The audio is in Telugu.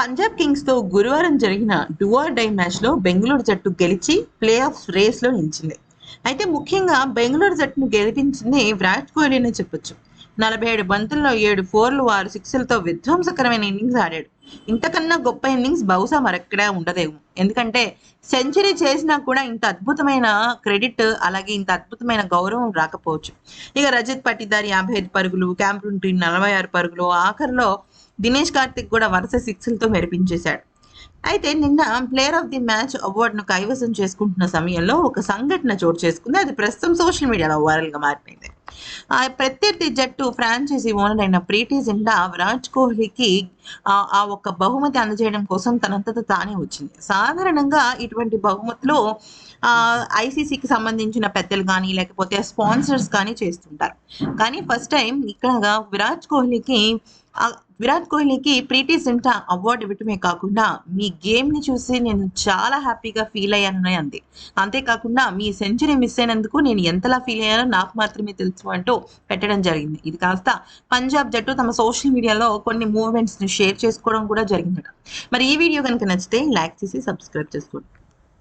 పంజాబ్ కింగ్స్తో గురువారం జరిగిన డూఆర్ డై మ్యాచ్లో బెంగళూరు జట్టు గెలిచి ప్లే ఆఫ్ రేస్లో నిలిచింది. అయితే ముఖ్యంగా బెంగళూరు జట్టును గెలిపించింది విరాట్ కోహ్లీనే చెప్పొచ్చు. నలభై ఏడు బంతుల్లో ఏడు ఫోర్లు ఆరు సిక్స్లతో విధ్వంసకరమైన ఇన్నింగ్స్ ఆడాడు. ఇంతకన్నా గొప్ప ఇన్నింగ్స్ బహుశా మరెక్కడా ఉండదేమో. ఎందుకంటే సెంచరీ చేసినా కూడా ఇంత అద్భుతమైన క్రెడిట్ అలాగే ఇంత అద్భుతమైన గౌరవం రాకపోవచ్చు. ఇక రజత్ పట్టిదార్ యాభై ఐదు పరుగులు క్యాంప్రూన్ టీం నలభై ఆరు పరుగులు ఆఖరిలో దినేష్ కార్తిక్ కూడా వరుస సిక్స్లతో మెరిపించేశాడు. అయితే నిన్న ప్లేయర్ ఆఫ్ ది మ్యాచ్ అవార్డును కైవసం చేసుకుంటున్న సమయంలో ఒక సంఘటన చోటు చేసుకుంది. అది ప్రస్తుతం సోషల్ మీడియాలో వైరల్గా మారిపోయింది. ప్రత్యర్థి జట్టు ఫ్రాంచైజీ ఓనర్ అయిన ప్రీతి జిండా విరాట్ కోహ్లీకి ఆ ఆ ఒక్క బహుమతి అందజేయడం కోసం తనంతట తానే వచ్చింది. సాధారణంగా ఇటువంటి బహుమతులు ఆ ఐసీసీకి సంబంధించిన పెద్దలు కానీ లేకపోతే స్పాన్సర్స్ కానీ చేస్తుంటారు. కానీ ఫస్ట్ టైం ఇక్కడ విరాట్ కోహ్లీకి విరాట్ కోహ్లీకి ప్రీతి జింటా అవార్డు ఇవ్వటమే కాకుండా మీ గేమ్ని చూసి నేను చాలా హ్యాపీగా ఫీల్ అయ్యానని అంది. అంతేకాకుండా మీ సెంచరీ మిస్ అయినందుకు నేను ఎంతలా ఫీల్ అయ్యానో నాకు మాత్రమే తెలుసు అంటూ పెట్టడం జరిగింది. ఇది కాస్త పంజాబ్ జట్టు తమ సోషల్ మీడియాలో కొన్ని మూవ్మెంట్స్ని షేర్ చేసుకోవడం కూడా జరిగిందట. మరి ఈ వీడియో కనుక నచ్చితే లైక్ చేసి సబ్స్క్రైబ్ చేసుకోండి.